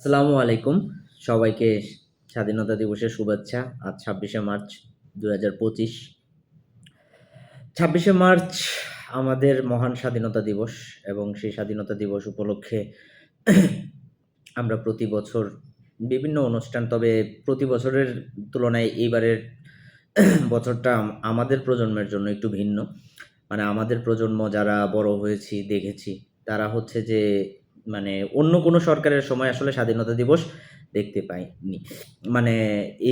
আসসালামু আলাইকুম। সবাইকে স্বাধীনতা দিবসের শুভেচ্ছা। আজ ছাব্বিশে মার্চ দু হাজার পঁচিশ। ছাব্বিশে মার্চ আমাদের মহান স্বাধীনতা দিবস এবং সেই স্বাধীনতা দিবস উপলক্ষে আমরা প্রতি বছর বিভিন্ন অনুষ্ঠান, তবে প্রতি বছরের তুলনায় এইবারের বছরটা আমাদের প্রজন্মের জন্য একটু ভিন্ন। মানে আমাদের প্রজন্ম যারা বড় হয়েছি, দেখেছি, তারা হচ্ছে যে মানে অন্য কোনো সরকারের সময় আসলে স্বাধীনতা দিবস দেখতে পাইনি। মানে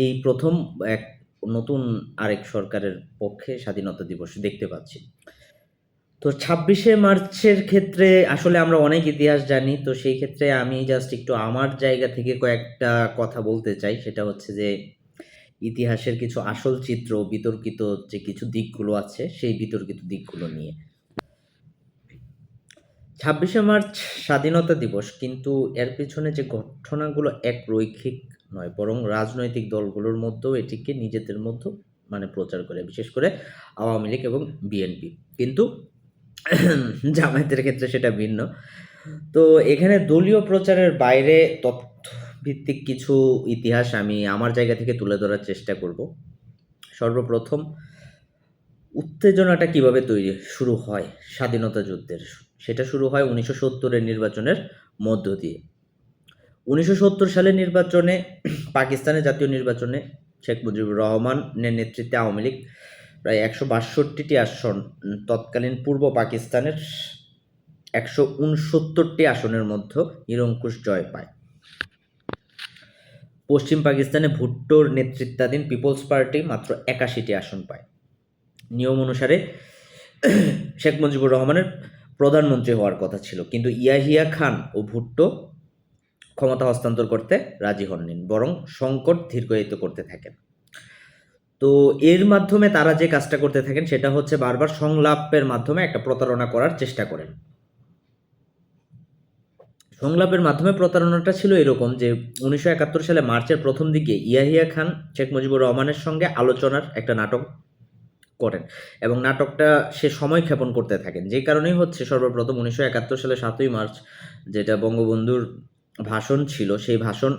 এই প্রথম এক নতুন আরেক সরকারের পক্ষে স্বাধীনতা দিবস দেখতে পাচ্ছি। তো ছাব্বিশে মার্চের ক্ষেত্রে আসলে আমরা অনেক ইতিহাস জানি, তো সেই ক্ষেত্রে আমি জাস্ট একটু আমার জায়গা থেকে কয়েকটা কথা বলতে চাই। সেটা হচ্ছে যে, ইতিহাসের কিছু আসল চিত্র, বিতর্কিত যে কিছু দিকগুলো আছে, সেই বিতর্কিত দিকগুলো নিয়ে। ছাব্বিশে মার্চ স্বাধীনতা দিবস, কিন্তু এর পিছনে যে ঘটনাগুলো এক রৈখিক নয়, বরং রাজনৈতিক দলগুলোর মধ্যেও এটিকে নিজেদের মধ্যে মানে প্রচার করে, বিশেষ করে আওয়ামী লীগ এবং বিএনপি। কিন্তু জামায়াতের ক্ষেত্রে সেটা ভিন্ন। তো এখানে দলীয় প্রচারের বাইরে তথ্য ভিত্তিক কিছু ইতিহাস আমি আমার জায়গা থেকে তুলে ধরার চেষ্টা করব। সর্বপ্রথম উত্তেজনাটা কীভাবে তৈরি শুরু হয় স্বাধীনতা যুদ্ধের? সেটা শুরু হয় উনিশশো সত্তরের নির্বাচনের মধ্য দিয়ে। উনিশশো সত্তর সালের নির্বাচনে, পাকিস্তানের জাতীয় নির্বাচনে শেখ মুজিবুর রহমানের নেতৃত্বে আওয়ামী লীগ প্রায় একশো বাষট্টিটি আসন, তৎকালীন পূর্ব পাকিস্তানের একশো উনসত্তরটি আসনের মধ্যে নিরঙ্কুশ জয় পায়। পশ্চিম পাকিস্তানে ভুট্টোর নেতৃত্বাধীন পিপলস পার্টি মাত্র একাশিটি আসন পায়। নিয়ম অনুসারে শেখ মুজিবুর রহমানের প্রধানমন্ত্রী হওয়ার কথা ছিল। কিন্তু ইয়াহিয়া খান ও ভুট্টো ক্ষমতা হস্তান্তর করতে রাজি হননি, বরং সংকট দীর্ঘায়িত করতে থাকেন। তো এর মাধ্যমে তারা যে কাজটা করতে থাকেন, সেটা হচ্ছে বারবার সংলাপের মাধ্যমে একটা প্রতারণা করার চেষ্টা করেন। সংলাপের মাধ্যমে প্রতারণাটা ছিল এরকম যে, উনিশশো একাত্তর সালে মার্চের প্রথম দিকে ইয়াহিয়া খান, শেখ মুজিবুর রহমানের সঙ্গে আলোচনার একটা নাটক করেন এবং নাটকটা সে সময় ক্ষেপণ করতে থাকেন। যে কারণেই হচ্ছে সর্বপ্রথম উনিশশো একাত্তর সালে সাতই মার্চ যেটা বঙ্গবন্ধুর ভাষণ ছিল, সেই ভাষণ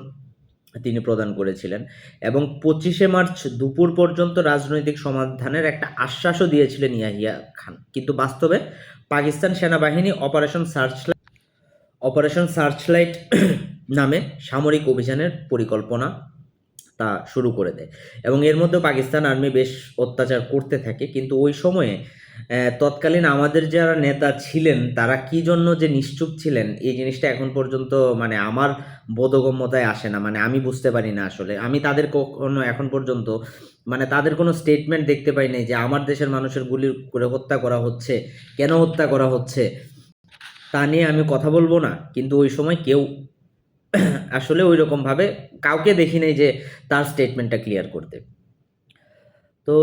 তিনি প্রদান করেছিলেন এবং পঁচিশে মার্চ দুপুর পর্যন্ত রাজনৈতিক সমাধানের একটা আশ্বাসও দিয়েছিলেন ইয়াহিয়া খান। কিন্তু বাস্তবে পাকিস্তান সেনাবাহিনী অপারেশন সার্চলাইট অপারেশন সার্চলাইট নামে সামরিক অভিযানের পরিকল্পনা তা শুরু করে দেয়। এবং এর মধ্যে পাকিস্তান আর্মি বেশ অত্যাচার করতে থাকে। কিন্তু ওই সময়ে তৎকালীন আমাদের যারা নেতা ছিলেন, তারা কি জন্য যে নিশ্চুপ ছিলেন, এই জিনিসটা এখন পর্যন্ত মানে আমার বোধগম্যতায় আসে না। মানে আমি বুঝতে পারি না আসলে। আমি তাদের কখনো এখন পর্যন্ত মানে তাদের কোনো স্টেটমেন্ট দেখতে পাই নাই যে আমার দেশের মানুষের গুলি করে হত্যা করা হচ্ছে, কেন হত্যা করা হচ্ছে, তা নিয়ে আমি কথা বলব না। কিন্তু ওই সময় কেউ আসলে ওই রকমভাবে কাউকে দেখি নাই যে তার স্টেটমেন্টটা ক্লিয়ার করতে। তো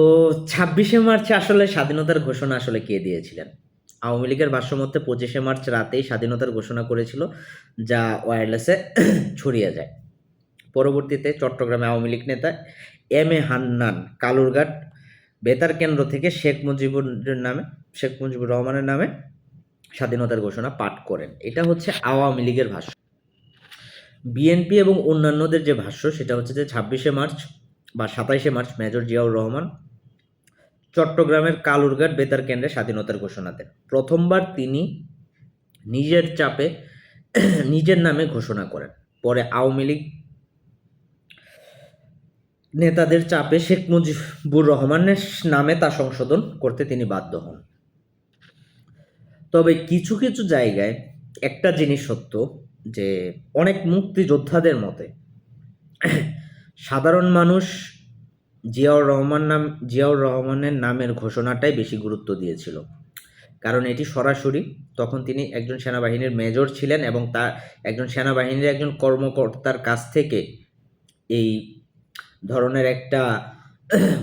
ছাব্বিশে মার্চে আসলে স্বাধীনতার ঘোষণা আসলে কে দিয়েছিলেন? আওয়ামী লীগের ভাষ্যমতে পঁচিশে মার্চ রাতেই স্বাধীনতার ঘোষণা করেছিল, যা ওয়্যারলেসে ছড়িয়ে যায়। পরবর্তীতে চট্টগ্রামে আওয়ামী লীগ নেতা এম এ হান্নান কালুরঘাট বেতার কেন্দ্র থেকে শেখ মুজিবুর নামে, শেখ মুজিবুর রহমানের নামে স্বাধীনতার ঘোষণা পাঠ করেন। এটা হচ্ছে আওয়ামী লীগের ভাষ্য বিএনপি এবং অন্যান্যদের যে ভাষ্য, সেটা হচ্ছে যে ছাব্বিশে মার্চ বা সাতাইশে মার্চ মেজর জিয়াউর রহমান চট্টগ্রামের কালুরঘাট বেতার কেন্দ্রে স্বাধীনতার ঘোষণা দেন। প্রথমবার তিনি নিজের চাপে নিজের নামে ঘোষণা করেন। পরে আওয়ামী লীগ নেতাদের চাপে শেখ মুজিবুর রহমানের নামে তা সংশোধন করতে তিনি বাধ্য হন। তবে কিছু কিছু জায়গায় একটা জিনিস সত্য যে অনেক মুক্তিযোদ্ধাদের মতে, সাধারণ মানুষ জিয়াউর রহমান নাম, জিয়াউর রহমানের নামের ঘোষণাটাই বেশি গুরুত্ব দিয়েছিল। কারণ এটি সরাসরি তখন তিনি একজন সেনাবাহিনীর মেজর ছিলেন এবং তার একজন সেনাবাহিনীর একজন কর্মকর্তার কাছ থেকে এই ধরনের একটা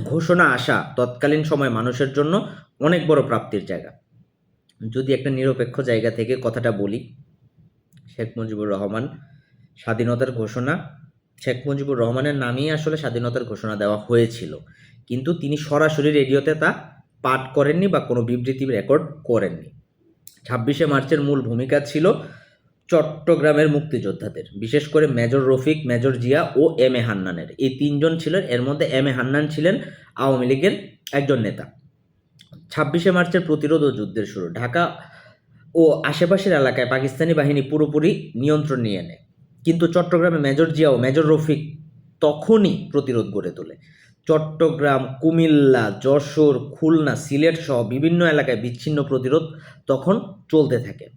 ঘোষণা আসা তৎকালীন সময় মানুষের জন্য অনেক বড় প্রাপ্তির জায়গা। যদি একটা নিরপেক্ষ জায়গা থেকে কথাটা বলি শেখ মুজিবুর রহমান স্বাধীনতার ঘোষণা। শেখ মুজিবুর রহমানের নামেই আসলে স্বাধীনতার ঘোষণা দেওয়া হয়েছিল। কিন্তু তিনি সরাসরি রেডিওতে তা পাঠ করেননি বা কোনো বিবৃতি রেকর্ড করেননি। ছাব্বিশে মার্চের মূল ভূমিকা ছিল চট্টগ্রামের মুক্তিযোদ্ধাদের, বিশেষ করে মেজর রফিক, মেজর জিয়া ও এম এ হান্নানের। এই তিনজন ছিলেন, এর মধ্যে এম এ হান্নান ছিলেন আওয়ামী লীগের একজন নেতা। ছাব্বিশে মার্চের প্রতিরোধ ও যুদ্ধের শুরু, ঢাকা ও আশেপাশের এলাকায় পাকিস্তানি বাহিনী পুরোপুরি নিয়ন্ত্রণ নিয়ে নেয়। কিন্তু চট্টগ্রামে মেজর জিয়া ও মেজর রফিক তখনই প্রতিরোধ গড়ে তোলে। চট্টগ্রাম, কুমিল্লা, যশোর, খুলনা, সিলেট সহ বিভিন্ন এলাকায় বিচ্ছিন্ন প্রতিরোধ তখন চলতে থাকে।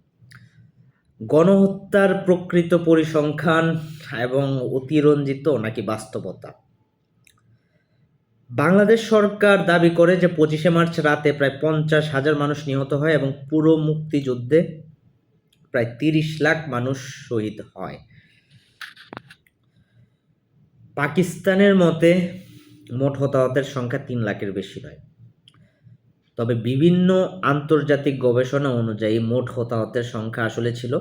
গণহত্যার প্রকৃত পরিসংখ্যান এবং অতিরঞ্জিত নাকি বাস্তবতা? বাংলাদেশ সরকার দাবি করে যে পঁচিশে মার্চ রাতে প্রায় পঞ্চাশ হাজার মানুষ নিহত হয় এবং পুরো মুক্তিযুদ্ধে প্রায় তিরিশ লাখ মানুষ শহীদ হয়। পাকিস্তানের মতে মোট হতাহতের সংখ্যা তিন লাখের বেশি নয়। তবে বিভিন্ন আন্তর্জাতিক গবেষণা অনুযায়ী মোট হতাহতের সংখ্যা আসলে ছিল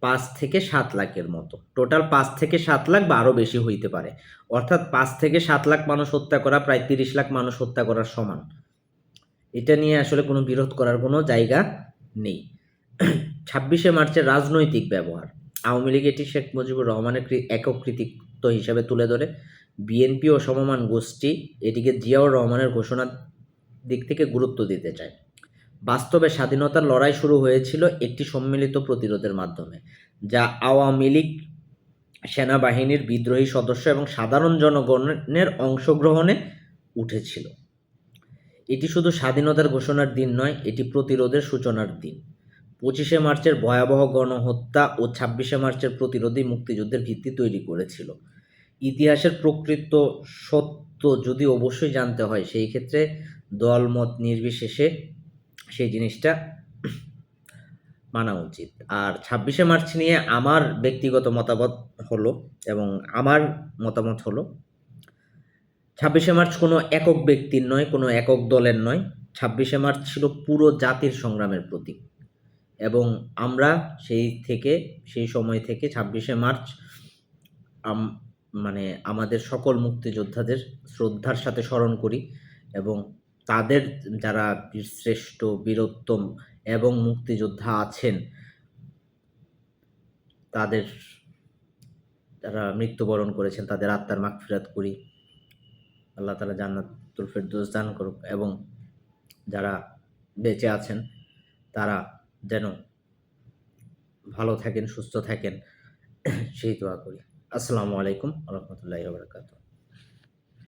পাঁচ থেকে সাত লাখের মতো। টোটাল পাঁচ থেকে সাত লাখ বা আরও বেশি হইতে পারে। অর্থাৎ পাঁচ থেকে সাত লাখ মানুষ হত্যা করা, প্রায় তিরিশ লাখ মানুষ হত্যা করার সমান। এটা নিয়ে আসলে কোনো বিরোধ করার কোনো জায়গা নেই। ছাব্বিশে মার্চের রাজনৈতিক ব্যবহার। আওয়ামী লীগ এটি শেখ মুজিবুর রহমানের একক কৃতিত্ব হিসাবে তুলে ধরে। বিএনপি ও সমমান গোষ্ঠী এটিকে জিয়াউর রহমানের ঘোষণার দিক থেকে গুরুত্ব দিতে চায়। বাস্তবে স্বাধীনতার লড়াই শুরু হয়েছিল একটি সম্মিলিত প্রতিরোধের মাধ্যমে, যা আওয়ামী লীগ সেনাবাহিনীর বিদ্রোহী সদস্য এবং সাধারণ জনগণের অংশগ্রহণে উঠেছিল। এটি শুধু স্বাধীনতার ঘোষণার দিন নয়, এটি প্রতিরোধের সূচনার দিন। পঁচিশে মার্চের ভয়াবহ গণহত্যা ও ছাব্বিশে মার্চের প্রতিরোধী মুক্তিযুদ্ধের ভিত্তি তৈরি করেছিল। ইতিহাসের প্রকৃত সত্য যদি অবশ্যই জানতে হয়, সেই ক্ষেত্রে দলমত নির্বিশেষে সেই জিনিসটা মানা উচিত। আর ছাব্বিশে মার্চ নিয়ে আমার ব্যক্তিগত মতামত হলো এবং আমার মতামত হলো, ছাব্বিশে মার্চ কোনো একক ব্যক্তির নয়, কোনো একক দলের নয়। ছাব্বিশে মার্চ ছিল পুরো জাতির সংগ্রামের প্রতীক এবং আমরা সেই থেকে, সেই সময় থেকে ছাব্বিশে মার্চ মানে আমাদের সকল মুক্তিযোদ্ধাদের শ্রদ্ধার সাথে স্মরণ করি এবং তাদের যারা বীরশ্রেষ্ঠ বীরোত্তম এবং মুক্তিযোদ্ধা আছেন, তাদের যারা মৃত্যুবরণ করেছেন, তাদের আত্মার মাগফিরাত করি। আল্লাহ তালা জান্নাতুল ফেরদৌস দান করুক এবং যারা বেঁচে আছেন, তারা যেন ভালো থাকেন, সুস্থ থাকেন, সেই দোয়া করি। আসসালামু আলাইকুম রহমতুল্লাহ বারকাতুহ।